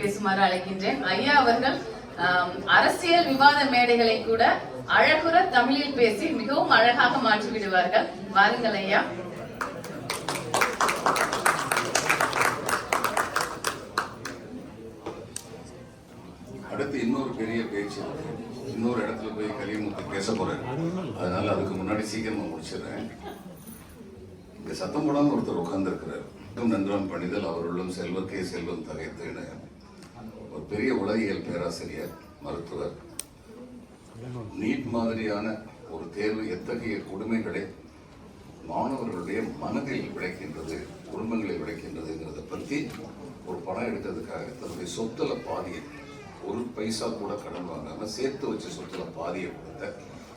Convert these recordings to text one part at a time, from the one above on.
பேசுமாறு அழைக்கின்றேன். ஐயா அவர்கள் அரசியல் விவாத மேடைகளை கூட அழகுற தமிழில் பேசி மிகவும் அழகாக மாற்றி விடுவார்கள். வாருங்கள் ஐயா. அடுத்து இன்னொரு பெரிய பேச்சு. இன்னொரு இடத்துல போய் கலியமுத்து பேச போறேன் அதனால அதுக்கு முன்னாடி சீக்கிரமா முடிச்சிடுறேன். இங்க சத்தம் போடாம ஒருத்தர் உட்கார்ந்து இருக்கிறார் நன்றாம் பணிதல் அவருள்ளும் செல்வக்கே செல்வம் தகைத்துன்னு. ஒரு பெரிய உலகியல் பேராசிரியர் மருத்துவர். நீட் மாதிரியான ஒரு தேர்வு எத்தகைய கொடுமைகளை மாணவர்களுடைய மனதில் விளைக்கின்றது குடும்பங்களை விளைக்கின்றதுங்கிறத பற்றி ஒரு படம் எடுத்ததுக்காக தன்னுடைய சொத்துல பாதியை ஒரு பைசா கூட கடன் வாங்காமல் சேர்த்து வச்ச சொத்துல பாதியை கொடுத்த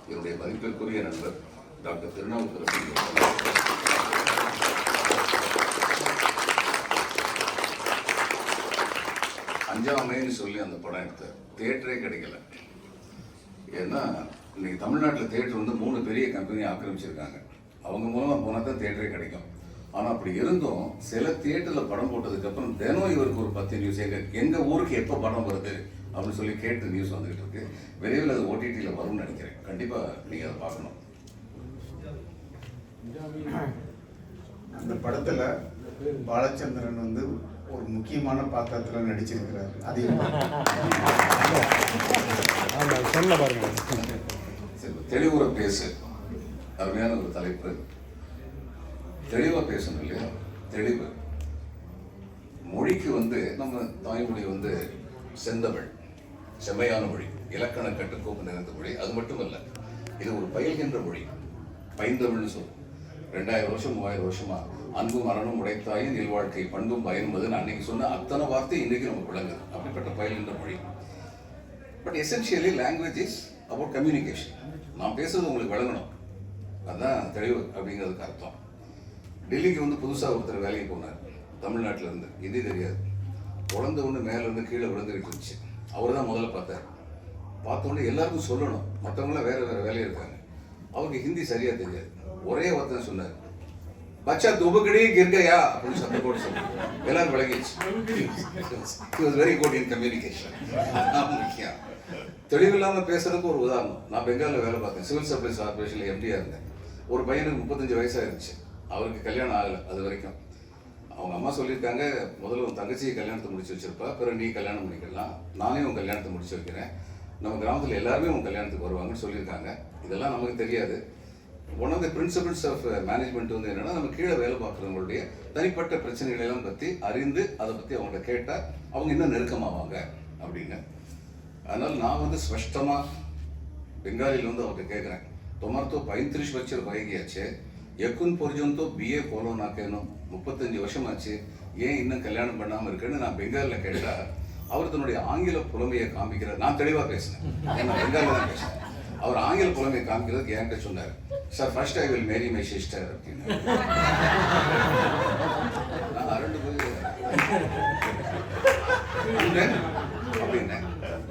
என்னுடைய மதிப்பிற்குரிய நண்பர் டாக்டர் திருநாவுக்கரசு. அஞ்சாமைன்னு சொல்லி அந்த படம் எடுத்தார். தேட்டரே கிடைக்கல. ஏன்னா இன்னைக்கு தமிழ்நாட்டில் தேட்டர் வந்து மூணு பெரிய கம்பெனி ஆக்கிரமிச்சிருக்காங்க. அவங்க மூலமாக போனால் தான் தேட்டரே கிடைக்கும். ஆனால் அப்படி இருந்தும் சில தேட்டரில் படம் போட்டதுக்கப்புறம் தினம் இவருக்கு ஒரு பத்து நியூஸ் எங்கள் எங்கள் ஊருக்கு எப்போ படம் வருது அப்படின்னு சொல்லி கேட்டு நியூஸ் வந்துகிட்டு இருக்கு. விரைவில் அது ஓடிடியில் வரும்னு நினைக்கிறேன். கண்டிப்பாக நீங்கள் அதை பார்க்கணும். அந்த படத்தில் பாலச்சந்திரன் வந்து ஒரு முக்கியமான பாத்திரத்துல நடிச்சிருக்கிறாரு. அது ஆமா சொல்ல பாருங்க. தெளிவுற பேசு. அருமையான ஒரு தலைப்பு. தெளிவா பேசணும் இல்லையா? தெளிவு. மொழிக்கு வந்து நம்ம தாய்மொழி வந்து செந்தமிழ். செம்மையான மொழி. இலக்கண கட்டுக்கோப்பு நிறைந்த மொழி. அது மட்டுமல்ல இது ஒரு பயில்கின்ற மொழி. பைந்தமிழ்னு சொல்லும் ரெண்டாயிரம் வருஷம் மூவாயிரம் வருஷமா? அன்பு மரணம் உடைத்தாயின் இல்வாழ்க்கை பண்பும் பயன்பதுன்னு அன்னைக்கு சொன்ன அத்தனை வார்த்தை இன்னைக்கு நமக்கு விளங்குது. அப்படிப்பட்ட பயில்கின்ற மொழி. But essentially language is about communication நான் பேசுறது உங்களுக்கு விளங்கணும். அதுதான் தெளிவு அப்படிங்கிறதுக்கு அர்த்தம். டெல்லிக்கு வந்து புதுசாக ஒருத்தர் வேலைக்கு போனார். தமிழ்நாட்டில் இருந்து ஹிந்தி தெரியாது. குழந்த ஒன்று மேலேருந்து கீழே விழுந்துகிட்டு இருந்துச்சு. அவர் தான் முதல்ல பார்த்தார். பார்த்த உடனே எல்லாருக்கும் சொல்லணும். மற்றவங்களாம் வேறு வேறு வேலையில் இருக்காங்க. அவருக்கு ஹிந்தி சரியாக தெரியாது. ஒரே ஒருத்தன் சொன்னார். பச்சா துபுக்கடி கிர்கையா அப்படின்னு சத்தம் போட்டு சொன்னார். எல்லாரும் விளங்கிடுச்சு. வெரி குட் இன் கம்யூனிகேஷன் அதான் முக்கியம் தெளிவில்லாமல் பேசுறதுக்கு ஒரு உதாரணம். நான் பெங்காலில் வேலை பார்த்தேன். சிவில் சப்ளைஸ் கார்பரேஷனில் எப்படியா இருந்தேன். ஒரு பையனுக்கு முப்பத்தஞ்சு வயசாக இருந்துச்சு அவருக்கு கல்யாணம் ஆகலை அது வரைக்கும். அவங்க அம்மா சொல்லியிருக்காங்க முதல்ல உன் தங்கச்சியை கல்யாணத்தை முடிச்சு வச்சிருப்பா பிறகு நீ கல்யாணம் பண்ணிக்கலாம். நானே உன் கல்யாணத்தை முடிச்சு வைக்கிறேன். நம்ம கிராமத்தில் எல்லாருமே உன் கல்யாணத்துக்கு வருவாங்கன்னு சொல்லியிருக்காங்க. இதெல்லாம் நமக்கு தெரியாது. One of the principles of management வந்து என்னன்னா நம்ம கீழே வேலை பார்க்குறவங்களுடைய தனிப்பட்ட பிரச்சனைகளெல்லாம் பற்றி அறிந்து அதை பற்றி அவங்கள்ட்ட கேட்டால் அவங்க இன்னும் நெருக்கமாவாங்க அப்படின்னு. அதனால் நான் வந்து ஸ்பஷ்டமாக பெங்காலியில் வந்து அவர்கிட்ட கேட்குறேன் தொமார்த்தோ பைத்திரிஷ் வருஷம் பழகியாச்சு? எக்குன் பொரிஜந்தோ பிஏ போலோ நாக்கேனோ முப்பத்தஞ்சு வருஷமாச்சு. ஏன் இன்னும் கல்யாணம் பண்ணாமல் இருக்குன்னு நான் பெங்காலில் கேட்டால் அவர் தன்னுடைய ஆங்கில புலமையை காமிக்கிற நான் தெளிவாக பேசுனேன் நான் பெங்காலில் தான் பேசுகிறேன் அவர் ஆங்கில புலமை காமிக்கிறதுக்கு என்கிட்ட சொன்னார். Sir first I will marry my sister அப்படின்னு ரெண்டு அரண்டு போய்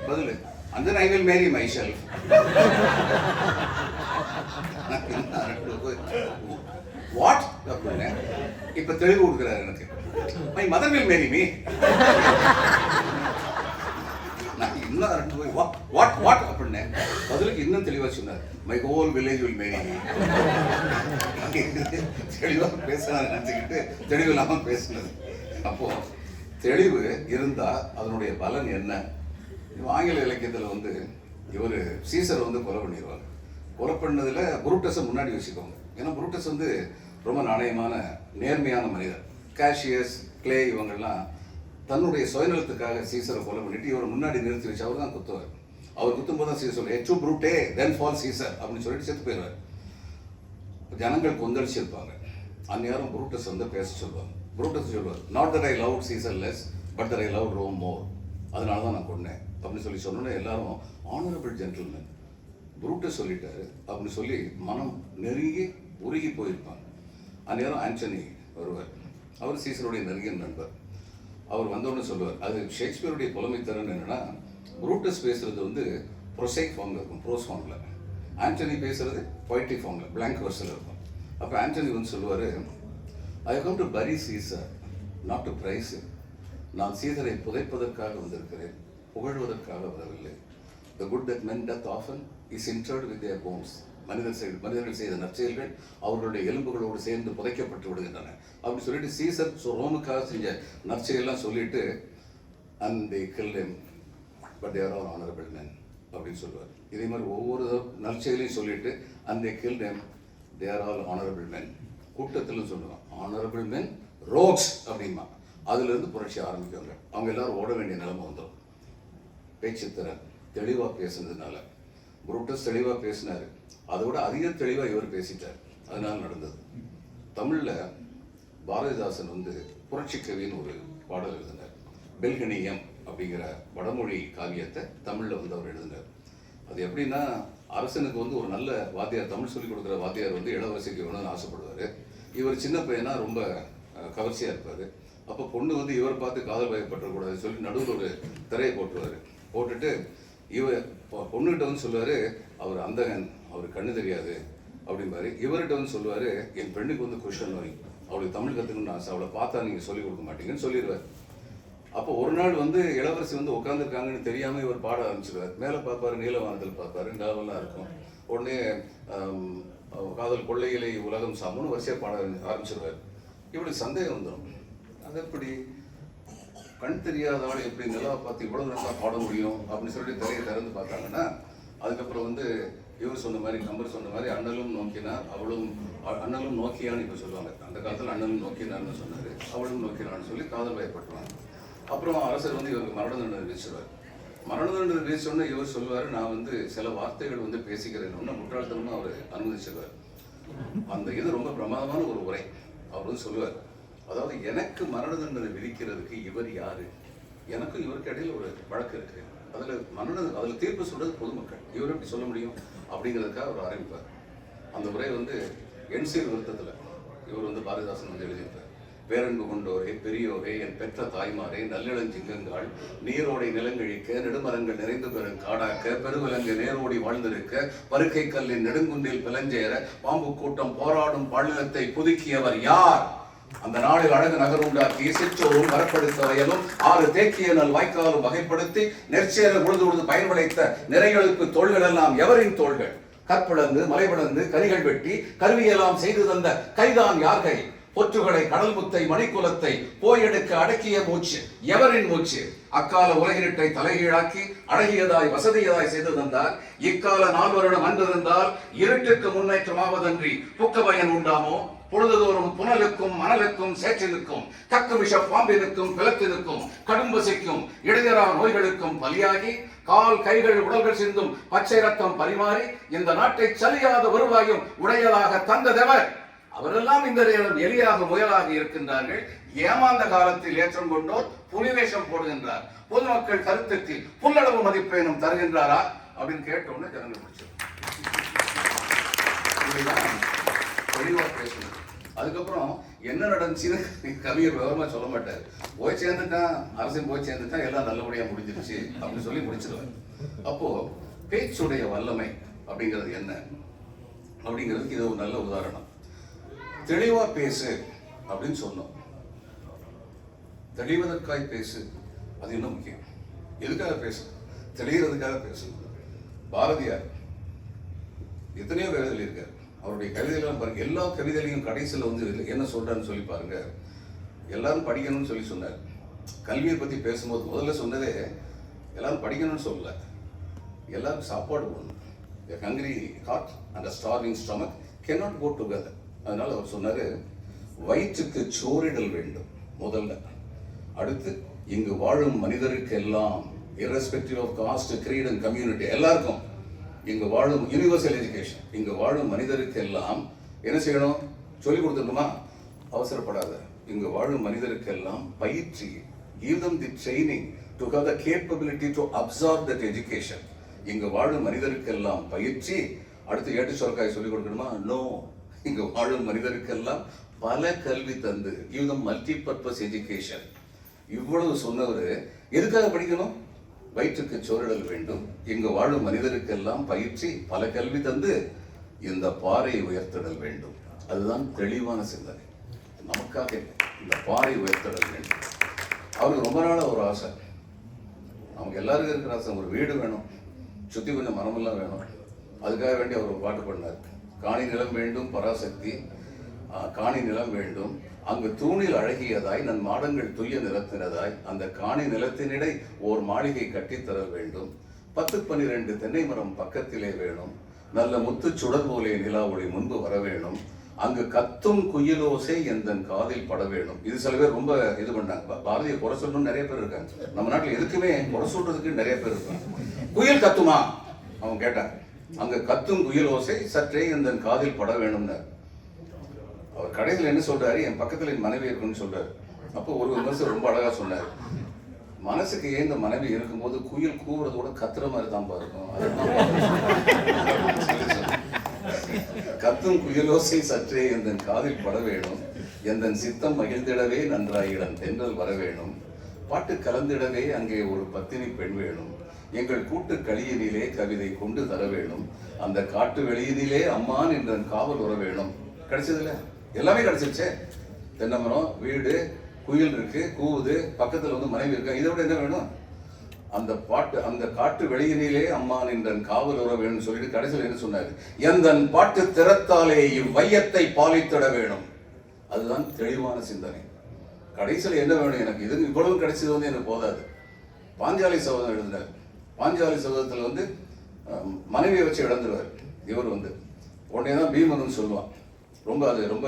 பதில் அந்த I will marry my myself அப்படின்னு இப்ப தெளிவு கொடுக்குறாரு எனக்கு. My mother will marry me நான் இன்னும் அரண்டு போய் வாட் வாட் வாட் அப்படின்னு பதிலுக்கு இன்னும் தெளிவா சொன்னார் my whole village will marry தெளிவாக தெளிவா நினச்சிக்கிட்டு தெளிவு இல்லாமல் பேசுனது. அப்போது தெளிவு இருந்தால் அதனுடைய பலன் என்ன? இவன் ஆங்கில இலக்கியத்தில் வந்து இவர் சீசர் வந்து கொலை பண்ணிடுவாங்க கொலை பண்ணதில் புரூட்டஸை முன்னாடி வச்சுக்கோங்க. ஏன்னா புரூட்டஸ் வந்து ரொம்ப நாணயமான நேர்மையான மனிதர். கேஷியஸ் கிளே இவங்கெல்லாம் தன்னுடைய சுயநலத்துக்காக சீசரை கொலை பண்ணிட்டு இவர் முன்னாடி நிறுத்தி வச்சு அவர் தான் குத்துவார். அவர் குத்தும்போது தான் சீசர் சொல்லுவார் எச்சு ப்ரூட்டே தென் ஃபால் சீசர் அப்படின்னு சொல்லிட்டு செத்து போயிடுவார். ஜனங்கள் கொந்தளிச்சிருப்பாங்க. அந்நேரம் புரூட்டஸ் வந்து பேச சொல்லுவாங்க. புரூட்டஸ் சொல்லுவார் not that I love Caesar less but that I love Rome more அதனால தான் நான் கொண்டேன் அப்படின்னு சொல்லி சொன்னோன்னே எல்லாரும் ஆனரபிள் ஜென்டில்மேன் புரூட்டஸ் சொல்லிட்டாரு. அப்படின்னு சொல்லி மனம் நெருங்கி உருகி போயிருப்பாங்க. அந்நேரம் ஆண்டனி வருவார். அவர் சீசருடைய நெருங்கிய நண்பர். அவர் வந்தோடனே சொல்லுவார் அது ஷேக்ஸ்பியருடைய புலமைத்திறன் என்னன்னா புரூட்டஸ் பேசுகிறது வந்து ப்ரொசைக் ஃபார்மில் இருக்கும் ப்ரோஸ் ஃபார்மில் ஆண்டனி பேசுகிறது பொய்ட்ரி ஃபார்மில் பிளாங்க் வெர்ஸில் இருக்கும். அப்போ ஆண்டனி வந்து சொல்லுவார் I come to bury Caesar not to praise நான் சீசரை புதைப்பதற்காக வந்திருக்கிறேன் புகழ்வதற்காக வரவில்லை. The good that men death often is interred with their bones மனிதர் செய்த மனிதர்கள் செய்த நற்செயல்கள் அவர்களுடைய எலும்புகளோடு சேர்ந்து புதைக்கப்பட்டு விடுகின்றன. அப்படின்னு சொல்லிட்டு சீசர் ரோமுக்காக செஞ்ச நற்செயல்லாம் சொல்லிட்டு and they kill but there are honourable man அப்படின்னு சொல்லுவார். இதே மாதிரி ஒவ்வொரு நற்செயலையும் சொல்லிட்டு அந்த kill them they are all honorable man கூட்டத்திலும் சொல்லுவான் honorable மேன் ரோக்ஸ் அப்படிமா அதுலேருந்து புரட்சி ஆரம்பிக்குவாங்க. அவங்க எல்லாரும் ஓட வேண்டிய நிலைமை வந்துடும். பேச்சுத்திறன் தெளிவாக பேசுனதுனால. புரூட்டஸ் தெளிவாக பேசினார். அதை விட அதிக தெளிவாக இவர் பேசிட்டார். அதனால் நடந்தது. தமிழில் பாரதிதாசன் வந்து புரட்சி கவின்னு ஒரு பாடல் எழுதினார். பெல்கனியம் அப்படிங்கிற வடமொழி காவியத்தை தமிழில் வந்து அவர் எழுதினார். அது எப்படின்னா அரசனுக்கு வந்து ஒரு நல்ல வாத்தியார் தமிழ் சொல்லிக் கொடுக்குற வாத்தியார் வந்து இளவரசிக்கு வேணும்னு ஆசைப்படுவார். இவர் சின்ன பையனா ரொம்ப கவர்ச்சியாக இருப்பார். அப்போ பொண்ணு வந்து இவரை பார்த்து காதல் பயப்பட்டுறக்கூடாது சொல்லி நடுவில் ஒரு திரையை போட்டுருவாரு. போட்டுட்டு இவர் பொண்ணுகிட்ட வந்து சொல்லுவார் அவர் அந்தகன் அவர் கண்ணு தெரியாது அப்படிம்பாரு. இவர்கிட்ட வந்து சொல்லுவார் என் பெண்ணுக்கு வந்து குஷன் நோய் அவளுக்கு தமிழ் கற்றுக்கணும்னு ஆசை. அவளை பார்த்தா நீங்கள் சொல்லிக் கொடுக்க மாட்டீங்கன்னு சொல்லிடுவார். அப்போ ஒரு நாள் வந்து இளவரசி வந்து உட்காந்துருக்காங்கன்னு தெரியாம இவர் பாட ஆரம்பிச்சிருவார். மேலே பார்ப்பாரு நீலவானத்தில் பார்ப்பாரு நிலவெல்லாம் இருக்கும். உடனே காதல் கொள்ளையிலை உலகம் சாமுன்னு வரிசையாக பாட ஆரம்பிச்சிருவார். இவளுக்கு சந்தேகம் வந்துடும் அது எப்படி? கண் தெரியாத ஆள் எப்படி நிலவை பார்த்து இவ்வளவு நல்லா பாட முடியும் அப்படின்னு சொல்லிட்டு திரையை திறந்து பார்த்தாங்கன்னா அதுக்கப்புறம் வந்து இவர் சொன்ன மாதிரி கம்பர் சொன்ன மாதிரி அண்ணலும் நோக்கினார் அவளும் அண்ணலும் நோக்கியான்னு இப்போ சொல்லுவாங்க. அந்த காலத்தில் அண்ணலும் நோக்கினார்னு சொன்னார். அவளும் நோக்கினான்னு சொல்லி காதல் பயப்படுவாங்க அப்புறம் அரசர் வந்து இவருக்கு மரண தண்டனை விதிச்சிருவார். மரண தண்டனை விதிச்சோடனே இவர் சொல்லுவார் நான் வந்து சில வார்த்தைகள் வந்து பேசிக்கிறேன் ஒன்று முட்டாள்தனமா அவர் அனுமதிச்சிருவார். அந்த இது ரொம்ப பிரமாதமான ஒரு உரை. அவர் வந்து சொல்லுவார் அதாவது எனக்கு மரண தண்டனை விதிக்கிறதுக்கு இவர் யாரு? எனக்கும் இவருக்கு இடையில் ஒரு வழக்கு இருக்கு. அதில் மரண அதில் தீர்ப்பு சொல்றது பொதுமக்கள். இவர் எப்படி சொல்ல முடியும்? அப்படிங்கிறதுக்காக அவர் ஆரம்பிப்பார். அந்த உரை வந்து என்சிஎல் வருத்தத்தில் இவர் வந்து பாரதிதாசன் வந்து எழுதியிருப்பார். பேரன்பு கொண்டோரே பெரியோரே என் பெற்ற தாய்மாரே நல்லிளஞ்சிங்கங்காள் நீரோடை நிலங்கழிக்க நெடுமரங்கள் நிறைந்து பெறும் காடாக்க பெருவிலங்கு நேரோடி வாழ்ந்திருக்க பருக்கை கல்லின் நெடுங்குன்றில் பிளஞ்சேற பாம்பு கூட்டம் போராடும் பாலினத்தை புதுக்கியவர் யார்? அந்த நாளில் அழகு நகருண்டாக்கி சிற்றோரும் வரப்படுத்த வயலும் ஆறு தேக்கிய நல் வாய்க்காலும் வகைப்படுத்தி நெற்சேர உழுது உழுது பயன் விளைத்த நிறைகளுக்கு தோள்கள் எல்லாம் எவரின் தோள்கள்? கற்பிளந்து மலைபிளந்து கனிகள் வெட்டி கருவியெல்லாம் செய்து தந்த கைதான் யார் கை பொற்றுகளை கடல் முத்தை மணிக்குலத்தை போயெடுக்க அடக்கிய மூச்சு எவரின் மூச்சு? அக்கால உலகிரட்டை தலைகீழாக்கி அழகியதாய் வசதியதாய் செய்து தந்தார் இக்கால நால்வரிடம் அன்றிருந்தால் இருட்டுக்கு முன்னேற்றமாவதன்றி புக்க பயன் உண்டாமோ? பொழுதுதோறும் புனலுக்கும் மணலுக்கும் சேற்றிலுக்கும் கக்கு விஷ பாம்பினுக்கும் பிளத்தினுக்கும் கடும்பசிக்கும் இடையரா நோய்களுக்கும் பலியாகி கால் கைகள் உடல்கள் சிந்தும் பச்சை ரத்தம் பரிமாறி இந்த நாட்டை சலியாத வருவாயும் உடையதாக தந்ததெவர் அவரெல்லாம் இந்த நேரம் எலியாக முயலாக இருக்கின்றார்கள். ஏமாந்த காலத்தில் ஏற்றம் கொண்டோர் புலிவேஷம் போடுகின்றார். பொதுமக்கள் கருத்துக்கு புல்லளவு மதிப்பேனும் தருகின்றாரா அப்படின்னு கேட்டோம்னு ஜனங்கள் பிடிச்சிருக்கும் இப்படிதான் தெளிவா பேசணும் அதுக்கப்புறம் என்ன நடந்துச்சுன்னு கவிஞர் விவரமா சொல்ல மாட்டார். போய் சேர்ந்துட்டான் அரசன் போய் சேர்ந்துட்டான் எல்லாம் நல்லபடியா முடிஞ்சிருச்சு அப்படின்னு சொல்லி முடிச்சிருவார். அப்போ பேச்சுடைய வல்லமை அப்படிங்கிறது என்ன? அப்படிங்கிறதுக்கு இது ஒரு நல்ல உதாரணம். தெளிவா பேசு அப்படின்னு சொன்னோம். தெளிவதற்காய் பேசு அது இன்னும் முக்கியம். எதுக்காக பேசு? தெளிகிறதுக்காக பேசு. பாரதியார் எத்தனையோ கவிதைகள் இருக்கார் அவருடைய கவிதைகள்லாம் பாருங்க எல்லா கவிதைகளையும் கடைசியில் வந்து என்ன சொல்றான்னு சொல்லி பாருங்க. எல்லாரும் படிக்கணும்னு சொல்லி சொன்னார். கல்வியை பத்தி பேசும்போது முதல்ல சொன்னதே எல்லாரும் படிக்கணும்னு சொல்லல. எல்லாரும் சாப்பாடு போடணும். Hungry heart and starving stomach can not go together அதனால அவர் சொன்னாரு வயிற்றுக்கு சோறிடல் வேண்டும் முதல்ல. அடுத்து இங்கு வாழும் மனிதருக்கெல்லாம் irrespective of caste creed and community எல்லாருக்கும் இங்கு வாழும் யுனிவர்சல் எஜுகேஷன் இங்கு வாழும் மனிதருக்கு எல்லாம் என்ன செய்யணும்? சொல்லி கொடுத்துருக்குமா அவசரப்படாத. இங்கு வாழும் மனிதருக்கெல்லாம் பயிற்சி give the the to to the capability to absorb that education education. இங்கு வாழும் மனிதருக்கெல்லாம் பயிற்சி அடுத்து ஏட்டு சொற்காய் சொல்லிக் கொடுக்கணுமா? நோ இங்கு வாழும் மனிதருக்கெல்லாம் பல கல்வி தந்து give them multi purpose இவ்வளவு சொன்னவர் எதுக்காக படிக்கணும்? வயிற்றுக்கு சோரிடல் வேண்டும். இங்கு வாழும் மனிதருக்கெல்லாம் பயிற்சி பல கல்வி தந்து இந்த பாறையை உயர்த்திடல் வேண்டும். அதுதான் தெளிவான சிந்தனை. நமக்காக இந்த பாறை உயர்த்திடல் வேண்டும். அவருக்கு ரொம்ப நாளாக ஒரு ஆசை. நமக்கு எல்லாருக்கும் இருக்கிற ஆசை ஒரு வீடு வேணும். சுற்றி கொஞ்சம் மரமெல்லாம் வேணும். அதுக்காக வேண்டி அவர் பாட்டு பண்ணார் காணி நிலம் வேண்டும் பராசக்தி காணி நிலம் வேண்டும். அங்கு தூணில் அழகியதாய் நன் மாடங்கள் துய்ய நிலத்தினதாய் அந்த காணி நிலத்தினிடை ஓர் மாளிகை கட்டித்தர வேண்டும். பத்து பன்னிரண்டு தென்னை மரம் பக்கத்திலே வேணும். நல்ல முத்துச் சுடர் போலே நிலா ஒளி முன்பு வர வேணும் அங்கு கத்தும் குயிலோசை எந்தன் காதில் பட வேணும் இது சில பேர் ரொம்ப இது பண்ணாங்க. பாரதியை பாரதிய குறை சொல்லணும்னு நிறைய பேர் இருக்காங்க. நம்ம நாட்டில் எதுக்குமே குறை சொல்றதுக்கு நிறைய பேர் இருக்காங்க. குயில் கத்துமா? அவன் கேட்டான் அங்கே கத்தும் குயில் ஓசை சற்றே எந்தன் காதில் பட வேணும்னு அவர் கடையில் என்ன சொல்றாரு? என் பக்கத்தில் என் மனைவி இருக்குன்னு சொல்றாரு. அப்போ ஒரு விமர்சனம் ரொம்ப அழகா சொன்னார். மனசுக்கு ஏன் இந்த மனைவி இருக்கும்போது குயில் கூவுறது கூட கத்துற மாதிரி தான் இருக்கும் கத்தும் குயிலோசை சற்றே எந்தன் காதில் பட வேணும். எந்தன் சித்தம் மகிழ்ந்திடவே நன்றாயிடம் தென்றல் வர வேணும். பாட்டு கலந்திடவே அங்கே ஒரு பத்தினி பெண் வேணும். எங்கள் கூட்டு களியினிலே கவிதை கொண்டு தர வேணும். அந்த காட்டு வெளியினிலே அம்மான் என்றன் காவல் உற வேணும். கிடைச்சதுல? எல்லாமே கிடைச்சிருச்சே. தென்னமரம் வீடு குயில் இருக்கு கூவுது பக்கத்துல வந்து மனைவி இருக்கா? இதை விட என்ன வேணும்? அந்த பாட்டு அந்த காட்டு வெளியினிலே அம்மான் என்றன் காவல் உற வேணும்னு சொல்லிட்டு கடைசியில் என்ன சொன்னாரு? எந்த பாட்டு திறத்தாலே இவ்வையத்தை பாலித்திட வேணும். அதுதான் தெளிவான சிந்தனை. கடைசியில் என்ன வேணும் எனக்கு? இது இவ்வளவு கிடைச்சது வந்து எனக்கு போதாது. பாஞ்சாலி சோதனை எழுதினார் பாஞ்சாலி சபதத்தில் வந்து மனைவியை வச்சு இழந்துருவார். இவர் வந்து. உடனே தான் பீமன் சொல்லுவான். ரொம்ப அது ரொம்ப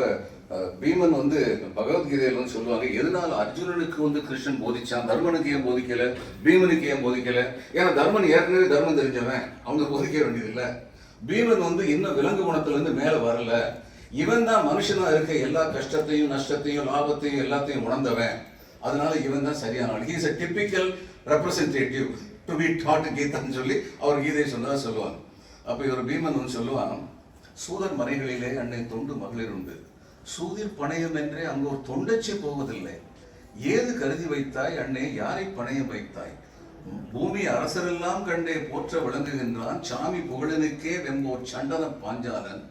பீமன் வந்து பகவத்கீதையில் வந்து சொல்லுவாங்க எதனால அர்ஜுனனுக்கு வந்து கிருஷ்ணன் போதிச்சான்? தர்மனுக்கு ஏன் போதிக்கல? பீமனுக்கு ஏன் போதிக்கல? ஏன்னா தர்மன் ஏற்கனவே தர்மம் தெரிஞ்சவன். அவனுக்கு போதிக்க வேண்டியதில்லை. பீமன் வந்து இன்னும் விலங்கு குணத்துலேருந்து மேலே வரல. இவன் தான் மனுஷனா இருக்க எல்லா கஷ்டத்தையும் நஷ்டத்தையும் லாபத்தையும் எல்லாத்தையும் உணர்ந்தவன். அதனால இவன் தான் சரியான ஆள் a typical representative to be dot கீதான்னு சொல்லி அவர் கீதை சொன்னதா சொல்லுவாங்க. அப்போ இவர் பீமன் வந்து சொல்லுவான் சூதர் மறைகளிலே அன்னை தொண்டு மகளிர் உண்டு. சூதிர் பணையம் என்றே அங்கு ஒரு தொண்டச்சி போவதில்லை. ஏது கருதி வைத்தாய்? அண்ணே யாரை பணையம் வைத்தாய்? பூமி அரசரெல்லாம் கண்டே போற்ற விளங்குகின்றான். சாமி புகழனுக்கே வெம்போர் சண்டன பாஞ்சாலன்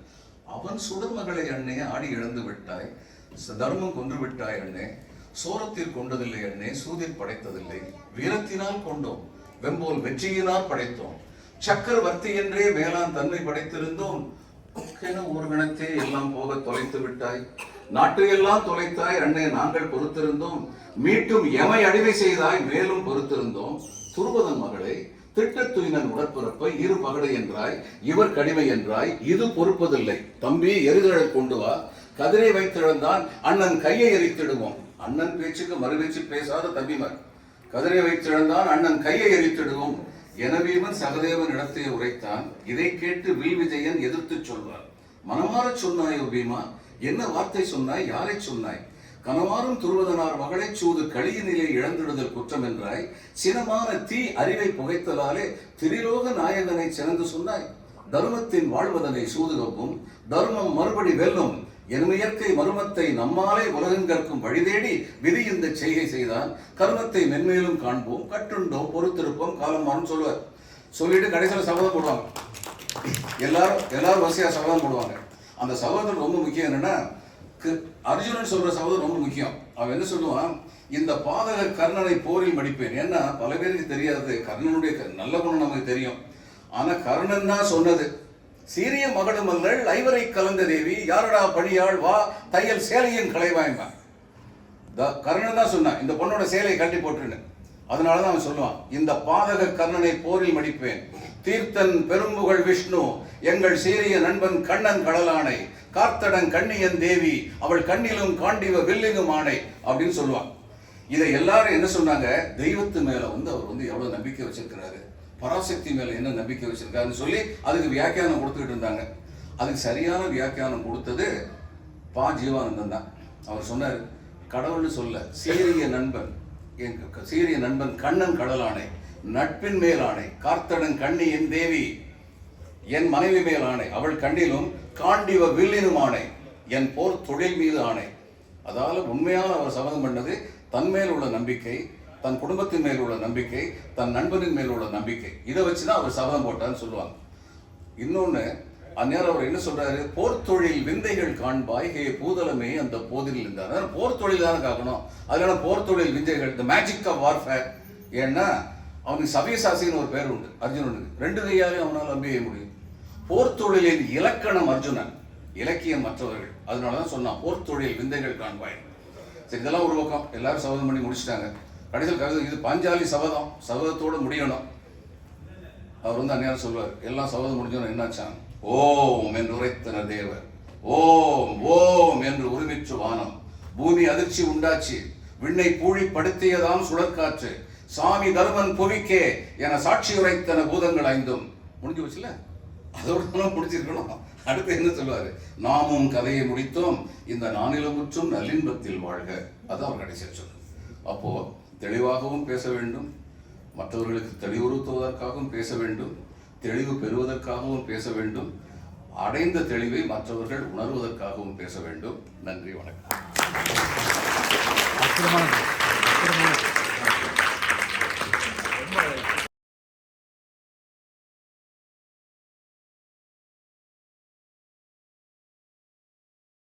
அவன் சுடர்மகளை அண்ணே ஆடி இழந்து விட்டாய். தர்மம் கொன்று விட்டாய் அண்ணே சோரத்தில் கொண்டதில்லை அண்ணே சூதில் படைத்ததில்லை. வீரத்தினால் கொண்டோம். வெம்போல் வெற்றியினால் படைத்தோம். சக்கரவர்த்தி என்றே மேலான் தன்மை படைத்திருந்தோம். ஒரு கணத்தே எல்லாம் போக தொலைத்து விட்டாய். நாட்டு எல்லாம் தொலைத்தாய் அண்ணே நாங்கள் பொறுத்திருந்தோம். மீட்டும் எமை அடிமை செய்தாய் மேலும் பொறுத்திருந்தோம். துருபதன் மகளை திட்டத்துயினன் உடற்பிறப்பை இரு பகடை என்றாய் இவர் கடிமை என்றாய் இது பொறுப்பதில்லை. தம்பி எருதழை கொண்டு வா. கதிரை வைத்திழந்தான் அண்ணன் கையை எரித்திடுவோம். அண்ணன் பேச்சுக்கு மறுபேச்சு பேசாத தம்பிமார். கதிரை வைத்திழந்தான் அண்ணன் கையை எரித்திடுவோம். எனவேவன் சகதேவன் இடத்தை உரைத்தான். இதை கேட்டு வில் விஜயன் எதிர்த்து சொல்வார். மனமாறச் சொன்னாயோ பீமா என்ன வார்த்தை சொன்னாய்? யாரை சொன்னாய்? கனவாரும் துருவதனார் மகளைச் சூது களியினிலே இழந்திடுதல் குற்றம் என்றாய். சினமான தீ அறிவை புகைத்தலாலே திரிலோக நாயகனை சிறந்து சொன்னாய். தர்மத்தின் வாழ்வதனை சூதுகப்பும் தர்மம் மறுபடி வெல்லும். என்மையற்கை மருமத்தை நம்மாலே உலகங்கற்கும் வழி தேடி விதி இந்த செய்கை செய்தான். கருமத்தை மென்மேலும் காண்போம். கட்டுண்டோம் பொறுத்திருப்போம் காலம் மாறும் சொல்லுவார். சொல்லிட்டு கடைசியில் சபதம் போடுவாங்க. எல்லாரும் எல்லாரும் வரிசையா சபதம் போடுவாங்க. அந்த சபதம் ரொம்ப முக்கியம் என்னன்னா அர்ஜுனன் சொல்ற சபதம் ரொம்ப முக்கியம். அவன் என்ன சொல்லுவான்? இந்த பாதக கர்ணனை போரில் மடிப்பேன். ஏன்னா பல பேருக்கு தெரியாது. கர்ணனுடைய க- நல்ல குணம் நமக்கு தெரியும். ஆனா கர்ணன் தான் சொன்னது. சீரிய மகடுமங்கள் ஐவரை கலந்த தேவி யாரடா பணியாள் வா தையல் சேலையின் களைவாய்மா த- கர்ணன் தான் சொன்னான் இந்த பொண்ணோட சேலையை கட்டி போட்டுருன்னு. அதனால தான் அவன் சொல்லுவான் இந்த பாதக கர்ணனை போரில் மடிப்பேன். தீர்த்தன் பெரும்புகழ் விஷ்ணு எங்கள் சீரிய நண்பன் கண்ணன் கடலானை கார்த்தடன் கண்ணியன் தேவி அவள் கண்ணிலும் காண்டிவ வில்லினும் ஆணை அப்படின்னு சொல்லுவான். இதை எல்லாரும் என்ன சொன்னாங்க தெய்வத்து மேல வந்து அவர் வந்து எவ்வளவு நம்பிக்கை வச்சிருக்கிறாரு. பராசக்தி மேல என்ன நம்பிக்கை வச்சிருக்காருன்னு சொல்லி அதுக்கு வியாக்கியானம் கொடுத்துக்கிட்டு இருந்தாங்க. அதுக்கு சரியான வியாக்கியானம் கொடுத்தது பா. ஜீவானந்தன் தான். அவர் சொன்னார் கடவுள்னு சொல்ல சீரிய நண்பன் என் சீரிய நண்பன் கண்ணன் கடலானை நட்பின் மேல் ஆணை கார்த்தடன் கண்ணி என் தேவி என் மனைவி மேல் ஆணை அவள் கண்ணிலும் காண்டிவ வில்லினும் ஆணை என் போர் தொழில் மீது ஆணை. அதால் உண்மையான அவர் சபதம் பண்ணது தன்மேல் உள்ள நம்பிக்கை தன் குடும்பத்தின் மேல் உள்ள நம்பிக்கை தன் நண்பனின் மேல் உள்ள நம்பிக்கை. இதை வச்சு தான் அவர் சபதம் போட்டான்னு சொல்லுவாங்க. இன்னொன்று அந்நேரம் அவர் என்ன சொல்றாரு? போர்த்தொழில் விந்தைகள் காண்பாய் ஹே பூதலமே அந்த போதில் இருந்தார் அதாவது போர்த்தொழில் தானே காக்கணும். அதனால போர்த்தொழில் விந்தைகள் த மேஜிக் ஆஃப் வார்ஃபேர் ஏன்னா அவனுக்கு சவியசாசின்னு ஒரு பேர் உண்டு அர்ஜுனனுக்கு. ரெண்டு கையாலையும் அவனால் அம்பிய முடியும். போர்த்தொழிலின் இலக்கணம் அர்ஜுனன் இலக்கியம் மற்றவர்கள். அதனால தான் சொன்னான் போர்த்தொழில் விந்தைகள் காண்பாய் சரி இதெல்லாம் ஒரு பக்கம். எல்லாரும் சபதம் பண்ணி முடிச்சிட்டாங்க. கடைசியில் கருது இது பாஞ்சாலி சபதம். சபதத்தோட முடியணும். அவர் வந்து அந்நேரம் சொல்வார் எல்லாம் சபதம் முடிஞ்சோன்னு என்னாச்சான் ஓம் என்று உரைத்தன தேவர். ஓம் ஓம் என்று உரிமிற்று வானம். பூமி அதிர்ச்சி உண்டாச்சு. விண்ணை பூழி படுத்தியதாம் சுழற்காற்று. சாமி தர்மன் புவிக்கே என சாட்சி உரைத்தன பூதங்கள் ஐந்தும். முடிஞ்சு வச்சுல அதோட முடிச்சிருக்கணும். அடுத்து என்ன சொல்லுவாரு? நாமும் கதையை முடித்தோம். இந்த நானிலமுற்றும் நல்லின்பத்தில் வாழ்க. அதான் அவர் கடைசியில் சொல்றாரு அப்போ தெளிவாகவும் பேச வேண்டும். மற்றவர்களுக்கு தெளிவுறுத்துவதற்காகவும் பேச வேண்டும். தெளிவு பெறுவதற்காகவும் பேச வேண்டும். அடைந்த தெளிவை மற்றவர்கள் உணர்வதற்காகவும் பேச வேண்டும். நன்றி வணக்கம். அற்புதமான